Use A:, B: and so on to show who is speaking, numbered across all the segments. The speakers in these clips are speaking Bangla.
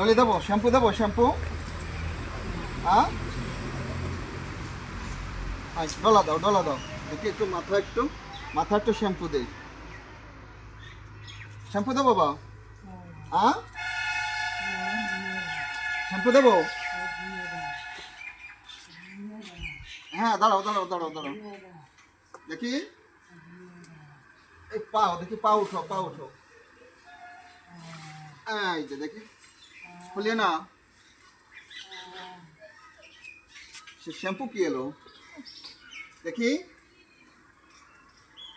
A: ডলে দেবো, শ্যাম্পু দেবো, শ্যাম্পু। হ্যাঁ ডলা দাও ডলা দাও। দেখি একটু মাথা একটু মাথা একটু শ্যাম্পু দেই। শ্যাম্পু দেবো, বাবা? হ্যাঁ শ্যাম্পু দেবো? হ্যাঁ দাঁড়াও দাঁড়াও দাঁড়াও দাঁড়াও। দেখি। এই পাও দেখি, পা উঠো পা উঠো এই যে, দেখি। না। সে শ্যাম্পু কি এলো? দেখি।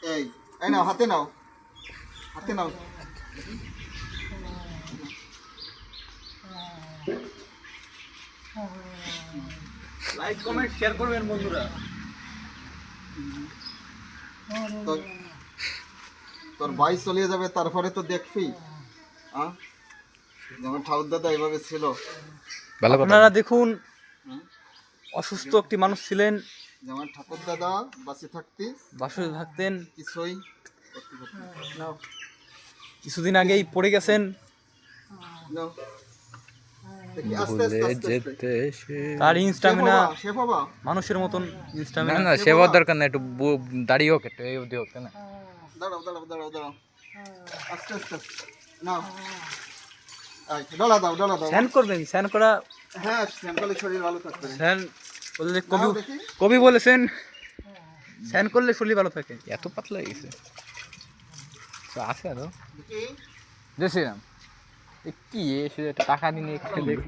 A: এই এই নাও হাতে নাও। হাতে নাও।
B: লাইক কমেন্ট শেয়ার করবেন বন্ধুরা।
A: তোর- ভাই চলে যাবে তারপরে তো দেখবি। হ্যাঁ যেমন ঠাকুর দাদা এইভাবে ছিল।
C: ভালো
B: আপনারা দেখুন অসুস্থ একটি মানুষ ছিলেন।
A: যেমন ঠাকুর দাদা বাঁচে থাকতি
B: বাসে থাকতেন।
A: কিছুই
B: কিছুদিন আগেই পড়ে গেছেন। তার ইনস্টামিনা মানুষের মতন
C: না
B: ইনস্টামিনা
C: না সেবার দরকার না একটু বু- দাড়ি হোক একটু এই অবধি হোক না?
A: দাঁড়াও দাঁড়াও দাঁড়াও দাঁড়াও। আস্তে আস্তে আস্তে। নাও ডলা দাও ডলা দাও।
B: স্যান করবেন স্যান করা
A: হ্যাঁ স্যাম্পলে শরীর ভালো থাকবে।
B: স্যান বললে কবি কবি বলেছেন স্যান করলে শরীর ভালো থাকে।
C: এত পাতলা হয়ে গেছে। তো আছে
A: আরও।
C: দেখছিলাম কি এসে টাকা একটু দেখ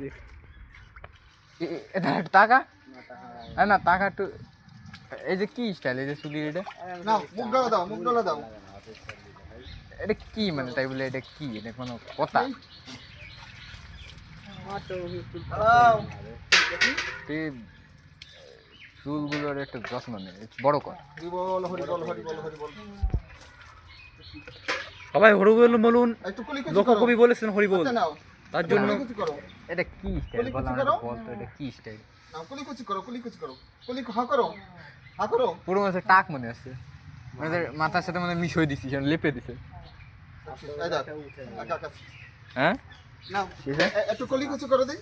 C: এটা টাকা? না না টাকা একটু এই যে কি স্টাইল এই যে চুলি এটা?
A: নাও মুখ ডলা দাও মুখ ডলা দাও।
C: এটা কি মানে তাই বলে এটা কি? এটা কোনো কথা। তুই চুলগুলোর একটু যত্ন নে বড় কর।
A: হরি হরি বল হরি বল। হরি বল
B: সবাই হরিবল বলুন
A: একটু কুলি কুচি
B: লোক
A: করো।
B: কবি বলেছেন হরিবল তার জন্য
C: এটা কি স্টাইল বল তো এটা কি স্টাইল
A: কুলি কুচি করো কুলি কুচি করো। কুলি হা করো হা করো।
C: পুরো মাসে টাক মনে আছে। মানে মাথার সাথে মানে মিশ হয়ে দিছি লেপে দিছে।
A: আকা
C: হ্যাঁ?
A: নাও একটু কুলি কুচি করে দিই।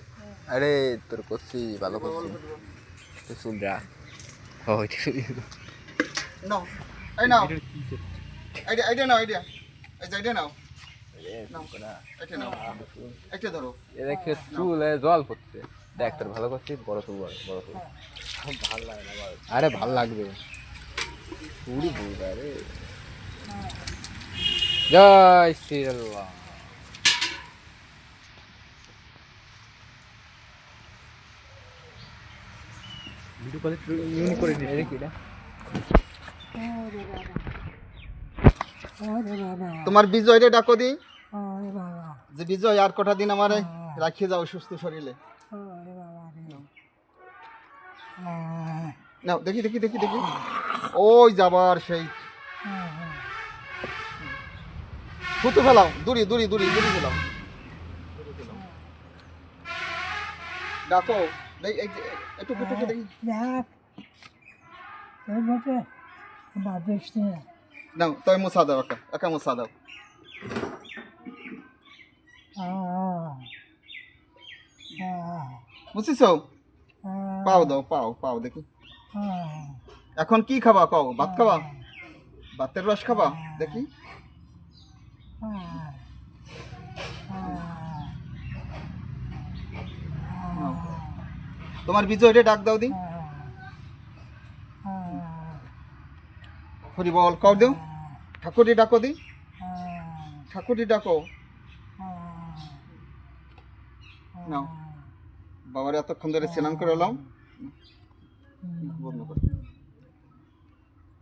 C: আরে তোর করছি ভালো করছি তো যা। হয় ঠিক
A: নাও এই নাও। আইডিয়া আইডিয়া নাও আইডিয়া। এই যে আইডিয়া নাও। নাও এটা ধরো।
C: এটা কি চুল এ জল পড়ছে দেখ তোর ভালো করছিস বড় চুল বড় বড় চুল। ভালো লাগে না আরে ভালো লাগবে। পুরি আরে। জয় শ্রী আল্লাহ
B: কলে ইউনি করে
C: এটা।
A: তোমার বিজয়রে ডাকো দি। যে বিজয় আর কটা দিন আমারে রাখিয়ে যাও সুস্থ শরীরে। নাও দেখি দেখি দেখি দেখি। ওই যাবার সেই। থুতু ফেলাও দূরি দূরি দূরি দূরি ফেলাও। ডাকো। একটু একটু দেখি। নাও তাই মুসা দাও একা একা মুসা দাও। বুঝছিস পাও দাও পাও পাও দেখি। এখন কি খাবা কও ভাত খাবা? ভাতের রস খাবা? দেখি। তোমার বিজয় রে ডাক দাও দি। হরি বল কও দেও। ঠাকুরটি ডাকো দি। ঠাকুরটি ডাকো। নাও। বাবার এতক্ষণ ধরে স্নান করে এলাম। বন্ধ করে।